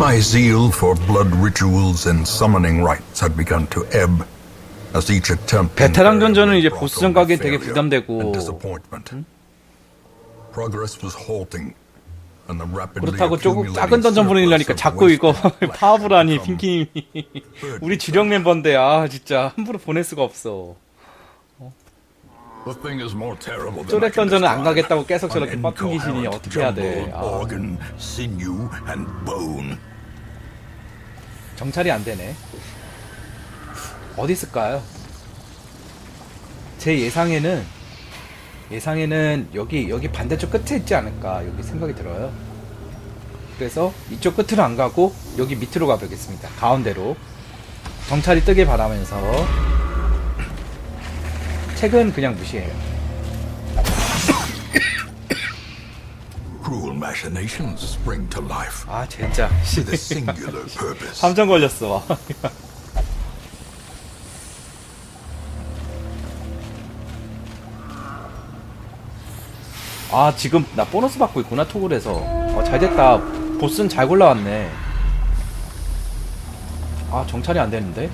My zeal for blood rituals and summoning rites had begun to ebb as each attempt 베테랑 전전은 이제 보스전 가기엔 되게 부담되고. 그렇다고 조금 작은 던전 보내려니까 자꾸 이거 파워브라니 become 핑키님이 우리 주력 멤버인데 아 진짜 함부로 보낼 수가 없어 can 던전은 안. 가겠다고 계속 저렇게 뻗은 귀신이 어떻게 해야 돼 아, 정찰이 안 되네. 어디 있을까요? 제 예상에는 예상에는 여기 여기 반대쪽 끝에 있지 않을까 여기 생각이 들어요. 그래서 이쪽 끝으로 안 가고 여기 밑으로 가보겠습니다. 가운데로. 정찰이 뜨길 바라면서. 책은 그냥 무시해요 Cruel machinations spring to life. 아 진짜. With a singular purpose. 함정 걸렸어 아 지금 나 보너스 받고 있구나 토굴에서. 어, 잘됐다. 보스는 잘 골라왔네. 아 정찰이 안 되는데?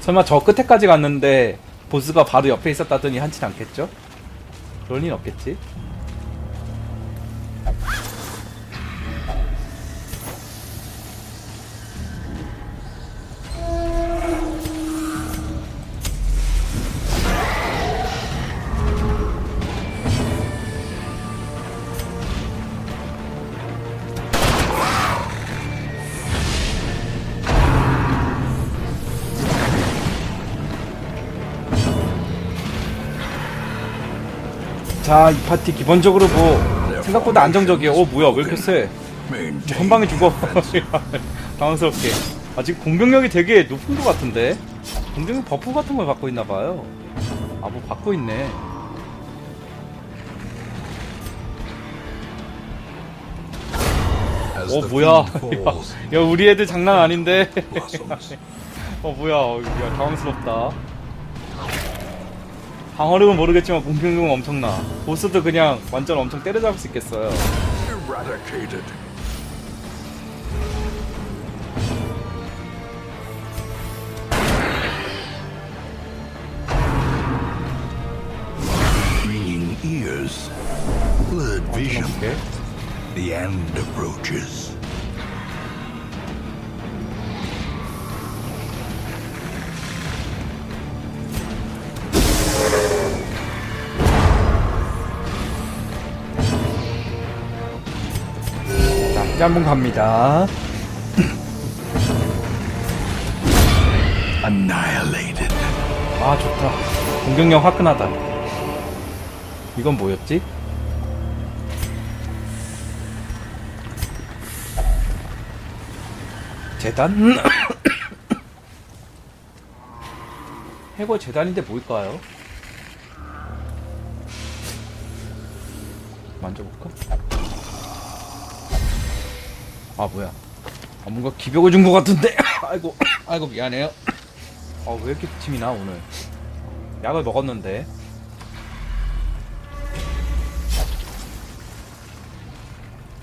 설마 저 끝에까지 갔는데 보스가 바로 옆에 있었다더니 한치 않겠죠? 그럴 일 없겠지? 자, 이 파티 기본적으로 뭐 생각보다 안정적이에요. 어, 뭐야, 왜 이렇게 세? 한 방에 죽어. 당황스럽게. 아, 지금 공격력이 되게 높은 것 같은데? 공격력 버프 같은 걸 받고 있나 봐요. 아, 뭐 받고 있네. 어, 뭐야. falls, 야, 우리 애들 장난 아닌데? 어, 뭐야. 어, 야, 당황스럽다. 방어력은 모르겠지만 공격력은 엄청나. 보스도 그냥 완전 엄청 때려잡을 수 있겠어요. 오케이. The end approaches. 이제 한번 갑니다. Annihilated. 아 좋다 공격력 화끈하다 이건 뭐였지? 재단? 해골 재단인데 뭘까요? 만져볼까? 아 뭐야. 아 뭔가 기벽을 준 것 같은데. 아이고 아이고 미안해요. 아왜 이렇게 침이 나 오늘? 약을 먹었는데.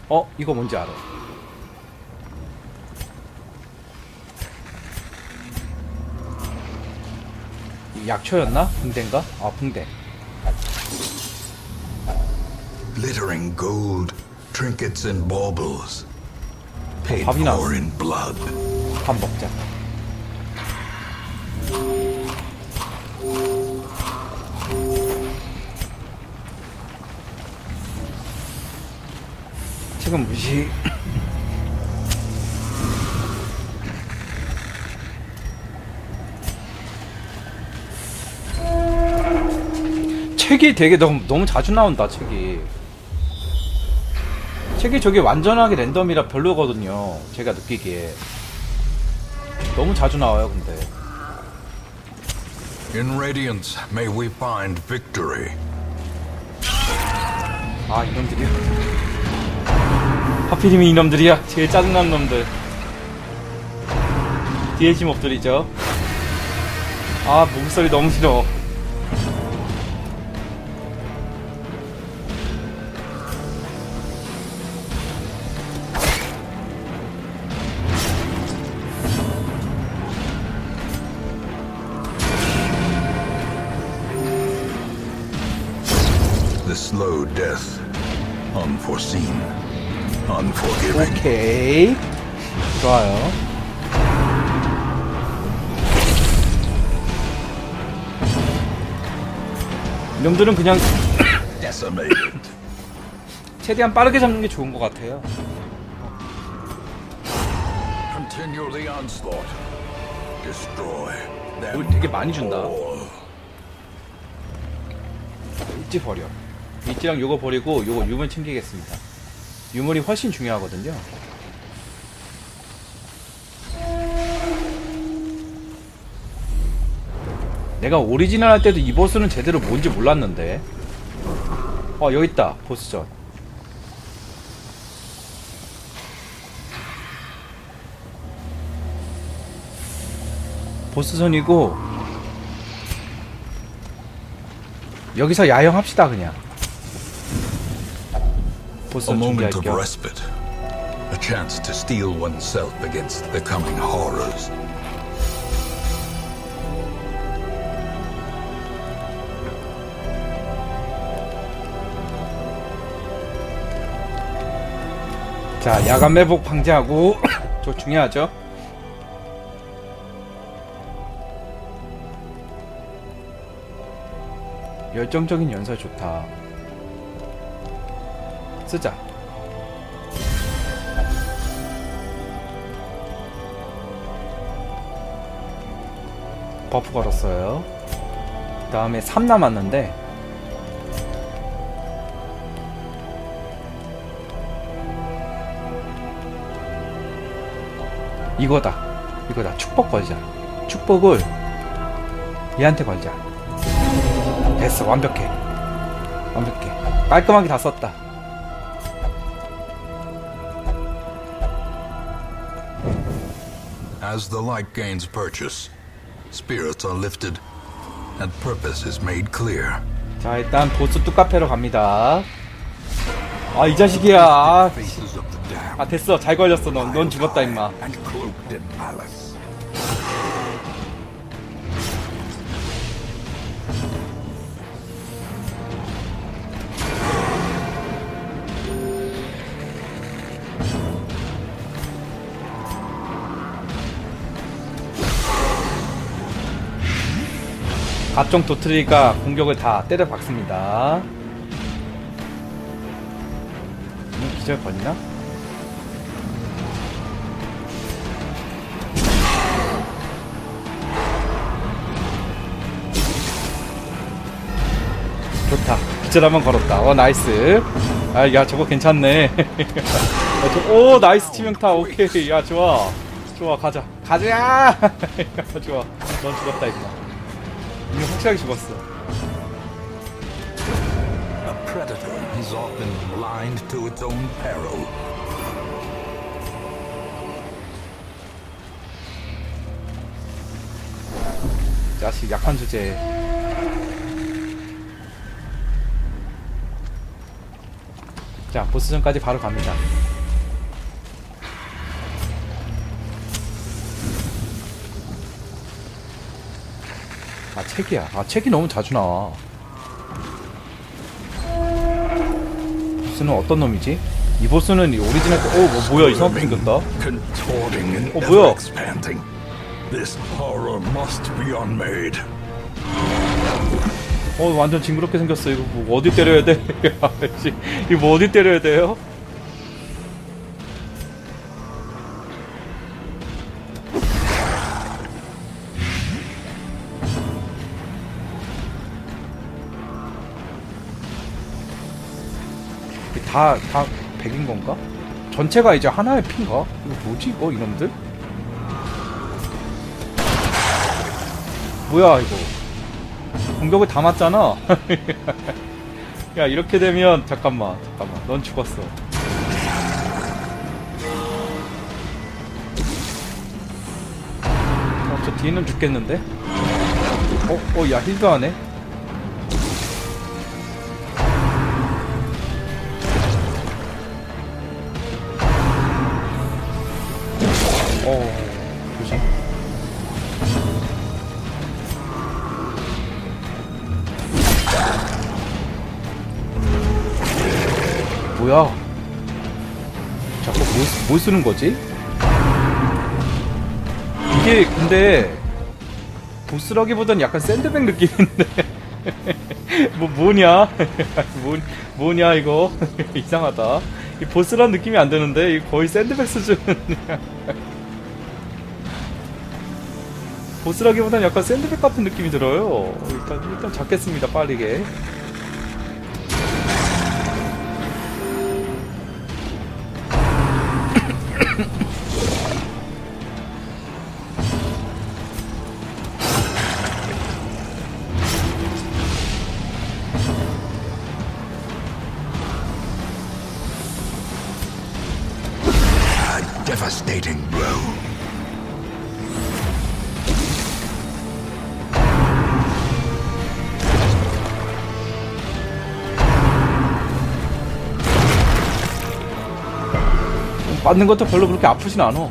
어 이거 뭔지 알아. 이 약초였나? 붕대인가? 아 붕대. Glittering gold, trinkets and baubles. 밥이 나왔어. 밥 먹자. 지금 무시. 책이 되게 너무 너무 자주 나온다 책이 책이 저게 완전하게 랜덤이라 별로거든요. 제가 느끼기에. 너무 자주 나와요 근데. In radiance, may we find victory. 아 이놈들이야. 하필이면 이놈들이야. 제일 짜증나는 놈들. 뒤에 심업들이죠. 아 목소리 너무 싫어 death. Unforeseen. Unforgiving. 오케이. 좋아요. 이놈들은 그냥 Decimated. 최대한 빠르게 잡는 게 좋은 것 같아요. Continue the onslaught. Destroy them. 뭘 되게 많이 준다. all. 일지 버려. 일지랑 요거 버리고 요거 유물 챙기겠습니다. 유물이 훨씬 중요하거든요. 내가 오리지널 할 때도 이 보스는 제대로 뭔지 몰랐는데. 어 여기 있다 보스전. 보스전이고 여기서 야영합시다 그냥. A 보스전 moment of 준비할게요. respite. A chance to steel oneself against the coming horrors. 자, 야간 매복 방지하고 저 중요하죠. 열정적인 연설 좋다. 쓰자. 버프 걸었어요. 그 다음에 3 남았는데 이거다. 이거다. 축복 걸자. 축복을 얘한테 걸자. 됐어. 완벽해. 완벽해. 깔끔하게 다 썼다. As the light gains purchase, spirits are lifted, and purpose is made clear. 자, 일단 보스 뚜카페로 갑니다. 아, 이 자식이야. 아. 아, 됐어. 잘 걸렸어. 넌, 넌 죽었다, 임마. And cloaked in malice. 각종 도트리가 공격을 다 때려 박습니다. 음, 기절 걸리나? 좋다. 기절 한번 걸었다. 어, 나이스. 아, 야, 저거 괜찮네. 어, 저- 오, 나이스 치명타. 오케이. 야, 좋아. 좋아, 가자. 가자! 좋아. 넌 죽었다, 임마. 이미 확실하게 죽었어. A predator is often blind to its own peril. 자식 약한 주제. 자, 보스전까지 바로 갑니다. 책이야. 아, 책이 너무 자주 나와. 보스는 어떤 놈이지? 이 보스는 이 오리지널 때, 어, 뭐, 뭐야, 이상하게 생겼다. Ever 뭐야? 어 완전 징그럽게 생겼어 이거 뭐 어디 때려야 돼? 이거 뭐 어디 때려야 돼요? 다 다 100인 건가? 전체가 이제 하나의 핀가? 이거 뭐지 이거 이놈들? 뭐야 이거 공격을 다 맞잖아. 야 이렇게 되면 잠깐만 잠깐만 넌 죽었어. 어 저 뒤는 죽겠는데? 어? 어 야 힐도 하네? 뭐 쓰는 거지? 이게 근데 보스라기보단 약간 샌드백 느낌인데 뭐 뭐냐? 뭐, 뭐냐 이거 이상하다. 이 보스란 느낌이 안 드는데 거의 샌드백 수준. 보스라기보단 약간 샌드백 같은 느낌이 들어요. 일단 일단 잡겠습니다 빠르게. Devastating blow. 맞는 것도 별로 그렇게 아프진 않아.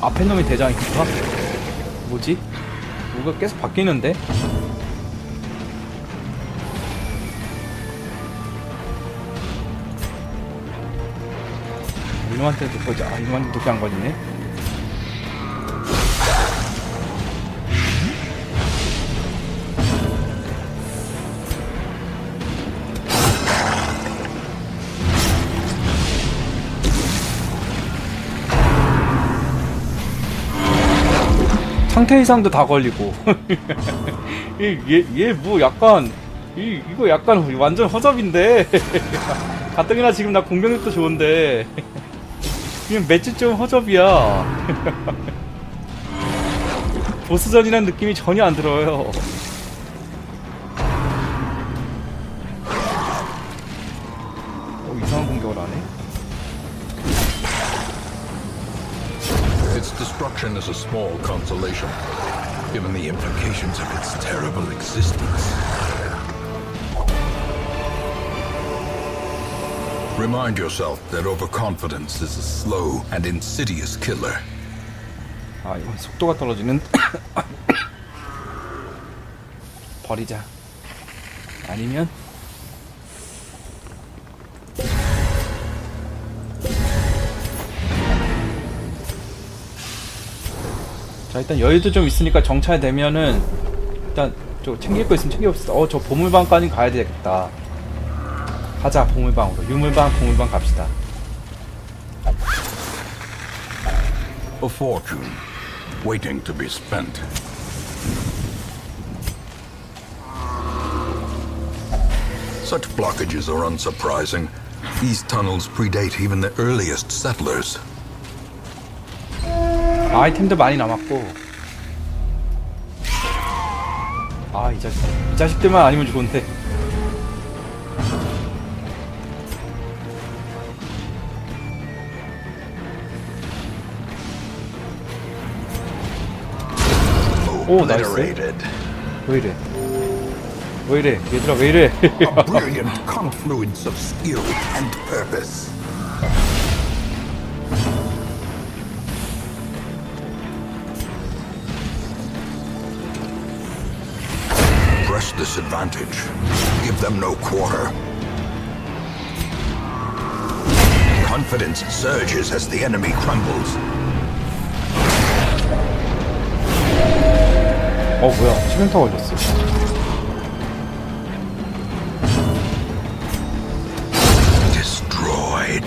앞에 놈이 대장인가? 뭐지? 뭐가 계속 바뀌는데? 이놈한테도 거지, 아, 이놈한테도 그냥 걸리네? 상태 이상도 다 걸리고. 얘얘 뭐 약간 이 이거 약간 완전 허접인데. 가뜩이나 지금 나 공격력도 좋은데 그냥 맷집 좀 허접이야 보스전이라는 느낌이 전혀 안 들어요 어, 이상한 공격을 하네 Its destruction is a small consolation, given the implications of its terrible existence. Remind yourself that overconfidence is a slow and insidious killer. 아 이건 속도가 떨어지는 버리자. 아니면 자 일단 여유도 좀 있으니까 정찰되면은 일단 저 챙길 거 있으면 챙겨봅시다. 어저 보물방까지 가야 되겠다 가자 보물방으로 유물방 보물방 갑시다 A fortune, waiting to be spent. Such blockages are unsurprising. These tunnels predate even the earliest settlers. 아이템도 많이 남았고 아이 자식 이 자식들만 아니면 좋은데 오 나이스 Obliterated. 왜 이래 왜 이래 얘들아 왜 이래 A brilliant confluence of skill and purpose. Press this advantage. Give them no quarter. Confidence surges as the enemy crumbles. 어 뭐야 치명타 걸렸어 Destroyed.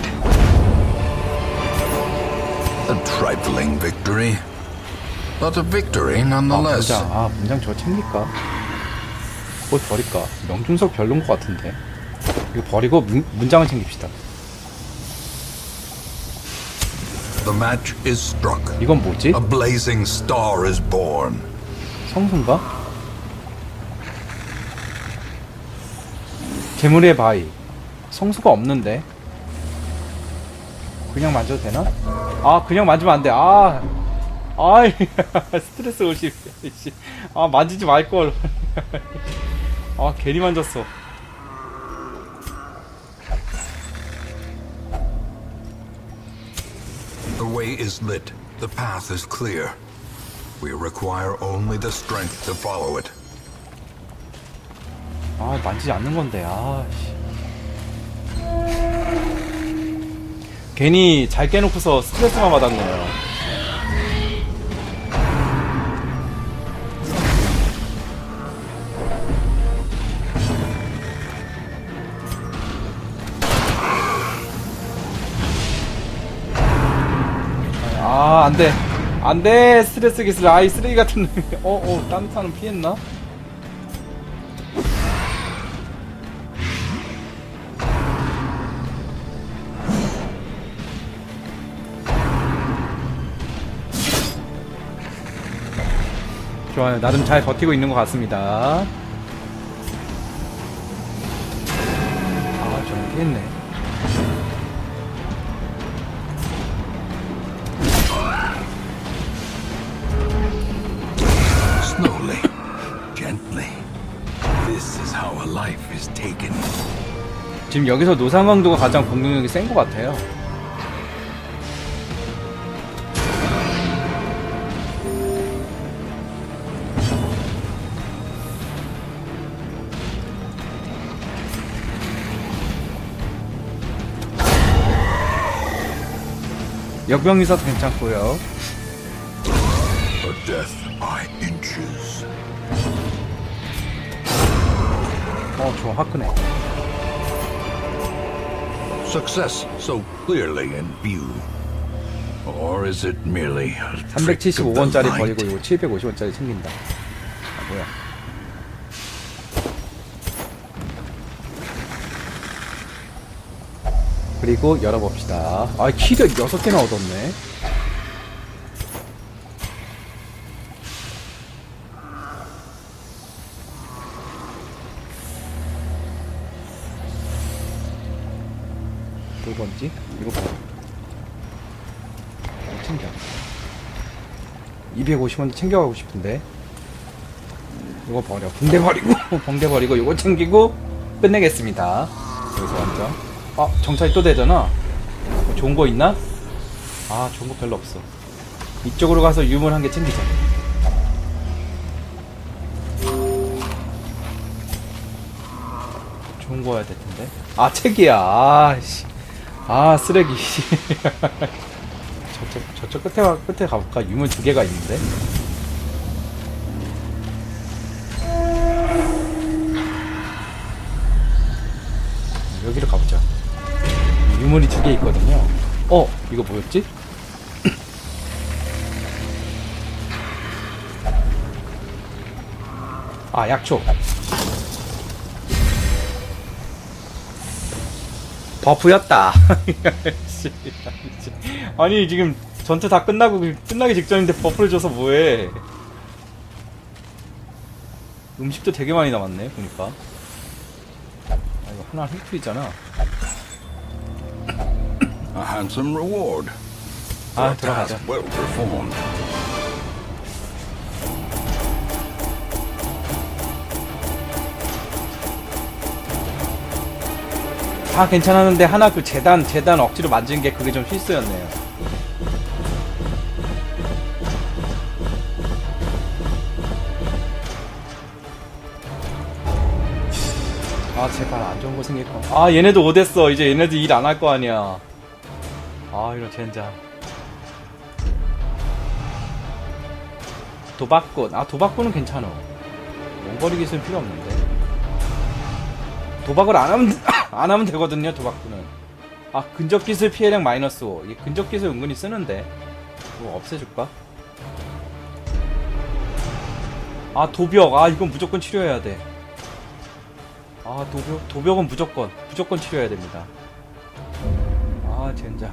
A trifling victory. But a victory 아 nonetheless. 문장 아 문장 저거 챙길까 뭘 버릴까 명중석 별론 것 같은데 이거 버리고 문, 문장을 챙깁시다 The match is struck. 이건 뭐지 A blazing star is born. 성수인가? 재물의 바위 성수가 없는데 그냥 만져도 되나? 아 그냥 만지면 안돼 아 아이 스트레스 씨. 아 만지지 말걸 아 괜히 만졌어 The way is lit. The path is clear. We require only the strength to follow it. 아 만지지 않는 건데 아씨 괜히 잘 깨놓고서 스트레스만 받았네요 아 안돼 안돼 스트레스 기술 아이 쓰레기 같은 어어 딴타는 피했나? 좋아요. 나름 잘 버티고 있는 것 같습니다. 아, 저는 피했네. 여기서 노상강도가 가장 공격력이 센 것 같아요. 역병이사도 괜찮고요. 어, 좋아, 화끈해. Success so clearly in view. Or is it merely a trick of the 375원짜리 light? 버리고 이거 750원짜리 챙긴다. 아, 뭐야. 그리고 열어봅시다. 아, 키를 6개나 얻었네. 두 번지? 이거 봐. 챙겨. 250원 챙겨가고 싶은데. 이거 버려. 붕대 버리고 붕대 버리고 이거 챙기고 끝내겠습니다. 여기서 완전. 아 정찰이 또 되잖아. 뭐 좋은 거 있나? 아 좋은 거 별로 없어. 이쪽으로 가서 유물 한 개 챙기자. 좋은 거야 될 텐데. 아 책이야. 아씨 아 쓰레기 저쪽 저쪽 끝에 가, 끝에 가볼까? 유물 두 개가 있는데. 여기로 가보자. 유물이 두 개 있거든요. 어, 이거 뭐였지? 아, 약초. 버프였다. 씨, 아니 지금 전투 다 끝나고 끝나기 직전인데 버프를 줘서 뭐해? 음식도 되게 많이 남았네 보니까. 아 이거 하나 힐트이잖아. A handsome reward. 아 들어가자. task well performed. 다 괜찮았는데 하나 그 재단 재단 억지로 만진 게 그게 좀 실수였네요. 아 제발 안 좋은 거 생길 거. 아 얘네도 오댔어. 이제 얘네도 일 안 할 거 아니야. 아 이런 젠장. 도박꾼. 아 도박꾼은 괜찮아. 원거리 기술은 필요 없는데. 도박을 안 하면 안 하면 되거든요 도박꾼은. 아 근접 기술 피해량 마이너스 5이 근접 기술 은근히 쓰는데. 이거 없애줄까? 아 도벽. 아 이건 무조건 치료해야 돼아 도벽 도벽은 무조건 무조건 치료해야 됩니다. 아 젠장